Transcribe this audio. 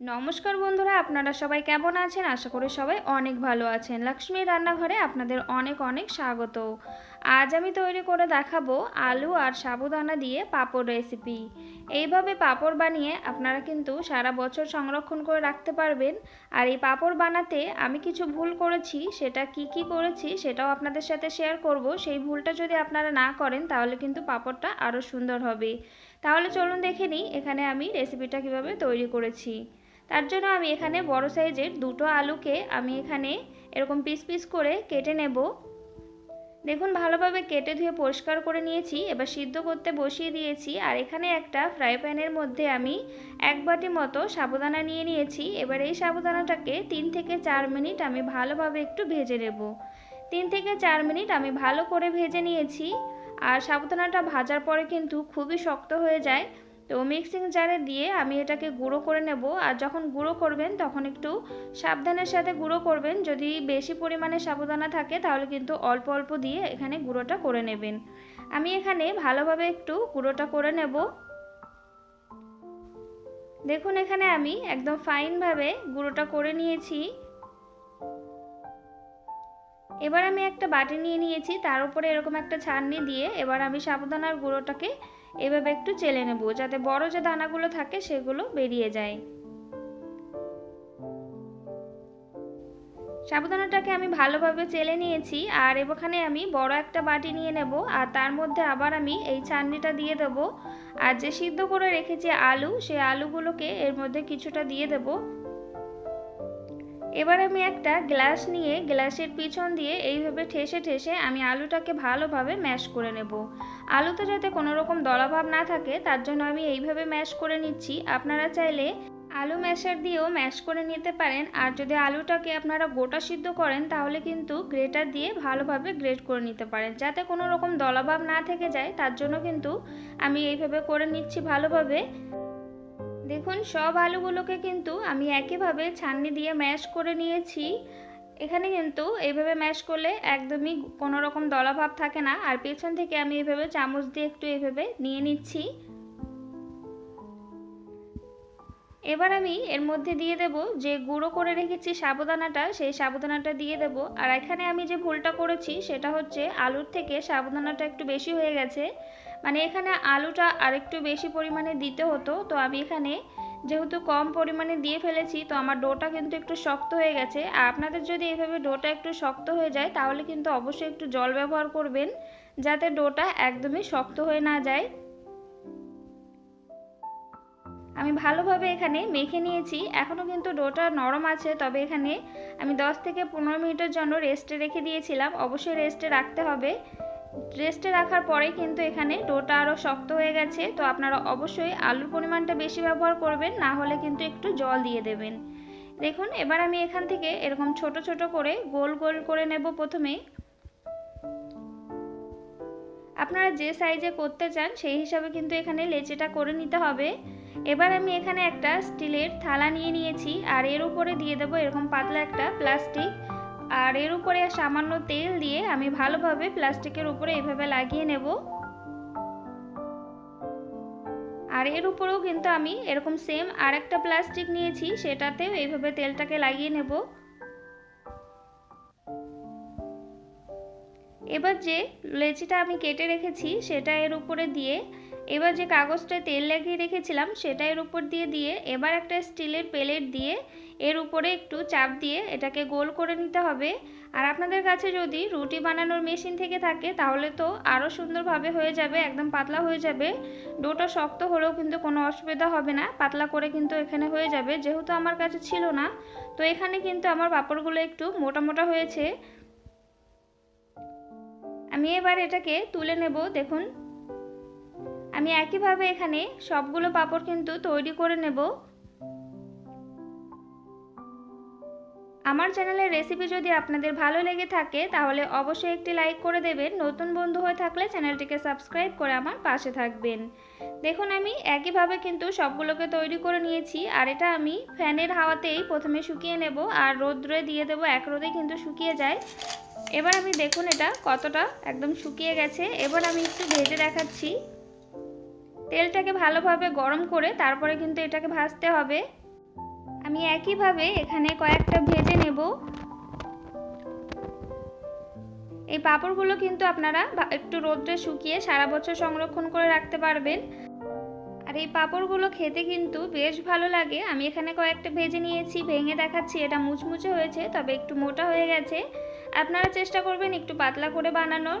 নমস্কার বন্ধুরা, আপনারা সবাই কেমন আছেন? আশা করি সবাই অনেক ভালো আছেন। লক্ষ্মীর রান্নাঘরে আপনাদের অনেক অনেক স্বাগত। আজ আমি তৈরি করে দেখাবো আলু আর সাবুদানা দিয়ে পাঁপড় রেসিপি এইভাবে পাঁপড় বানিয়ে আপনারা কিন্তু সারা বছর সংরক্ষণ করে রাখতে পারবেন। আর এই পাঁপড় বানাতে আমি কিছু ভুল করেছি, সেটা কি কি করেছি সেটাও আপনাদের সাথে শেয়ার করব। সেই ভুলটা যদি আপনারা না করেন, তাহলে কিন্তু পাঁপড়টা আরও সুন্দর হবে। তাহলে চলুন দেখে নিই এখানে আমি রেসিপিটা কীভাবে তৈরি করেছি। তার জন্য আমি এখানে বড় সাইজের দুটো আলুকে আমি এখানে এরকম পিস পিস করে কেটে নেব। দেখুন, ভালোভাবে কেটে ধুয়ে পরিষ্কার করে নিয়েছি। এবার সিদ্ধ করতে বসিয়ে দিয়েছি। আর এখানে একটা ফ্রাই প্যানের মধ্যে আমি এক বাটি মতো সাবুদানা নিয়ে নিয়েছি। এবার এই সাবুদানাটাকে তিন থেকে চার মিনিট আমি ভালোভাবে একটু ভেজে নেব। তিন থেকে চার মিনিট আমি ভালো করে ভেজে নিয়েছি। আর সাবুদানাটা ভাজার পরে কিন্তু খুবই শক্ত হয়ে যায়। তো মিক্সিং জারে দিয়ে আমি এটাকে গুঁড়ো করে নেব। আর যখন গুঁড়ো করবেন, তখন একটু সাবধানের সাথে গুঁড়ো করবেন। যদি বেশি পরিমাণে সাবুদানা থাকে, তাহলে কিন্তু অল্প অল্প দিয়ে এখানে গুঁড়োটা করে নেবেন। আমি এখানে ভালোভাবে একটু গুঁড়োটা করে নেব। দেখুন, এখানে আমি একদম ফাইনভাবে গুঁড়োটা করে নিয়েছি। এবার আমি একটা বাটি নিয়ে নিয়েছি। তার উপরে এরকম একটা ছাড়নি দিয়ে এবার আমি সাবুদানার গুঁড়োটাকে এভাবে একটু চেলে নেব যাতে বড় যে দানাগুলো থাকে সেগুলো বেরিয়ে যায়। সাবুদানাটাকে আমি ভালোভাবে চেলে নিয়েছি আর এখানে আমি বড় একটা বাটি নিয়ে নেব আর তার মধ্যে আবার আমি এই চাটনিটা দিয়ে দেবো। আর যে সিদ্ধ করে রেখেছি আলু, সেই আলুগুলোকে এর মধ্যে কিছুটা দিয়ে দেবো। এবার আমি একটা গ্লাস নিয়ে গ্লাসের পিছন দিয়ে এইভাবে ঠেসে ঠেসে আমি আলুটাকে ভালোভাবে ম্যাশ করে নেব। আলুতে যাতে কোনো রকম দলাভাব না থাকে, তার জন্য আমি এইভাবে ম্যাশ করে নিচ্ছি। আপনারা চাইলে আলু ম্যাশার দিয়েও ম্যাশ করে নিতে পারেন। আর যদি আলুটাকে আপনারা গোটা সিদ্ধ করেন, তাহলে কিন্তু গ্রেটার দিয়ে ভালোভাবে গ্রেট করে নিতে পারেন। যাতে কোনো রকম দলাভাব না থেকে যায়, তার জন্য কিন্তু আমি এইভাবে করে নিচ্ছি ভালোভাবে। দেখুন, সব আলুগুলোকে কিন্তু আমি একইভাবে ছাননি দিয়ে ম্যাশ করে নিয়েছি। এখানে কিন্তু এইভাবে ম্যাশ করলে একদমই কোনো রকম দলাভাব থাকে না। আর পেছন থেকে আমি এইভাবে চামচ দিয়ে একটু এইভাবে নিয়ে নিচ্ছি। এবার আমি এর মধ্যে দিয়ে দেব যে গুঁড়ো করে রেখেছি সাবুদানাটা, সেই সাবুদানাটা দিয়ে দেব। আর এখানে আমি যে ভুলটা করেছি সেটা হচ্ছে আলুর থেকে সাবুদানাটা একটু বেশি হয়ে গেছে। মানে এখানে আলুটা আর একটু বেশি পরিমাণে দিতে হতো। তো আমি এখানে যেহেতু কম পরিমাণে দিয়ে ফেলেছি, তো আমার ডোটা কিন্তু একটু শক্ত হয়ে গেছে। আর আপনাদের যদি এভাবে ডোটা একটু শক্ত হয়ে যায়, তাহলে কিন্তু অবশ্যই একটু জল ব্যবহার করবেন, যাতে ডোটা একদমই শক্ত হয়ে না যায়। আমি ভালোভাবে এখানে মেখে নিয়েছি। এখনও কিন্তু ডোটা নরম আছে, তবে এখানে আমি 10 থেকে পনেরো মিনিটের জন্য রেস্টে রেখে দিয়েছিলাম। অবশ্যই রেস্টে রাখতে হবে। রেস্টে রাখার পরে কিন্তু এখানে ডোটা আরও শক্ত হয়ে গেছে। তো আপনারা অবশ্যই আলুর পরিমাণটা বেশি ব্যবহার করবেন, না হলে কিন্তু একটু জল দিয়ে দেবেন। দেখুন, এবার আমি এখান থেকে এরকম ছোট ছোট করে গোল গোল করে নেব প্রথমে। আপনারা যে সাইজে করতে চান, সেই হিসাবে কিন্তু এখানে লেচেটা করে নিতে হবে। এবার আমি এখানে একটা স্টিলের থালা নিয়ে নিয়েছি, আর এর উপরে দিয়ে দেবো এরকম পাতলা একটা প্লাস্টিক। আর এর উপরে সামান্য তেল দিয়ে আমি ভালোভাবে প্লাস্টিকের উপরে এভাবে লাগিয়ে নেব। আর এর উপরেও কিন্তু আমি এরকম সেম আর একটা প্লাস্টিক নিয়েছি, সেটাতেও এইভাবে তেলটাকে লাগিয়ে নেব। এবার যে লেচিটা আমি কেটে রেখেছি, সেটা এর উপরে দিয়ে এবার যে কাগজটায় তেল লাগিয়ে রেখেছিলাম সেটা এর উপর দিয়ে দিয়ে এবার একটা স্টিলের প্লেট দিয়ে এর উপরে একটু চাপ দিয়ে এটাকে গোল করে নিতে হবে। আর আপনাদের কাছে যদি রুটি বানানোর মেশিন থেকে থাকে তাহলে তো আরও সুন্দরভাবে হয়ে যাবে, একদম পাতলা হয়ে যাবে। ডোটা শক্ত হলেও কিন্তু কোনো অসুবিধা হবে না, পাতলা করে কিন্তু এখানে হয়ে যাবে, যেহেতু আমার কাছে ছিল না। তো এখানে কিন্তু আমার পাপড়গুলো একটু মোটা মোটা হয়েছে। আমি এবার এটাকে তুলে নেব, দেখুন। আমি একইভাবে এখানে সবগুলো পাঁপড় কিন্তু তৈরি করে নেব। আমার চ্যানেলের রেসিপি যদি আপনাদের ভালো লেগে থাকে, তাহলে অবশ্যই একটি লাইক করে দেবেন। নতুন বন্ধু হয়ে থাকলে চ্যানেলটিকে সাবস্ক্রাইব করে আমার পাশে থাকবেন। দেখুন, আমি একইভাবে কিন্তু সবগুলোকে তৈরি করে নিয়েছি, আর এটা আমি ফ্যানের হাওয়াতেই প্রথমে শুকিয়ে নেব, আর রোদ্রে দিয়ে দেবো, এক রোদে কিন্তু শুকিয়ে যায়। এবার আমি দেখুন এটা কতটা একদম শুকিয়ে গেছে। এবার আমি একটু ভেজে দেখাচ্ছি। তেলটাকে ভালোভাবে গরম করে তারপরে কিন্তু এটাকে ভাজতে হবে। আমি একইভাবে এখানে কয়েকটা ভেজে নেব। এই পাঁপড়গুলো কিন্তু আপনারা একটু রোদ্রে শুকিয়ে সারা বছর সংরক্ষণ করে রাখতে পারবেন। আর এই পাঁপড়গুলো খেতে কিন্তু বেশ ভালো লাগে। আমি এখানে কয়েকটা ভেজে নিয়েছি, ভেঙে দেখাচ্ছি, এটা মুচমুচে হয়েছে, তবে একটু মোটা হয়ে গেছে। আপনারা চেষ্টা করবেন একটু পাতলা করে বানানোর।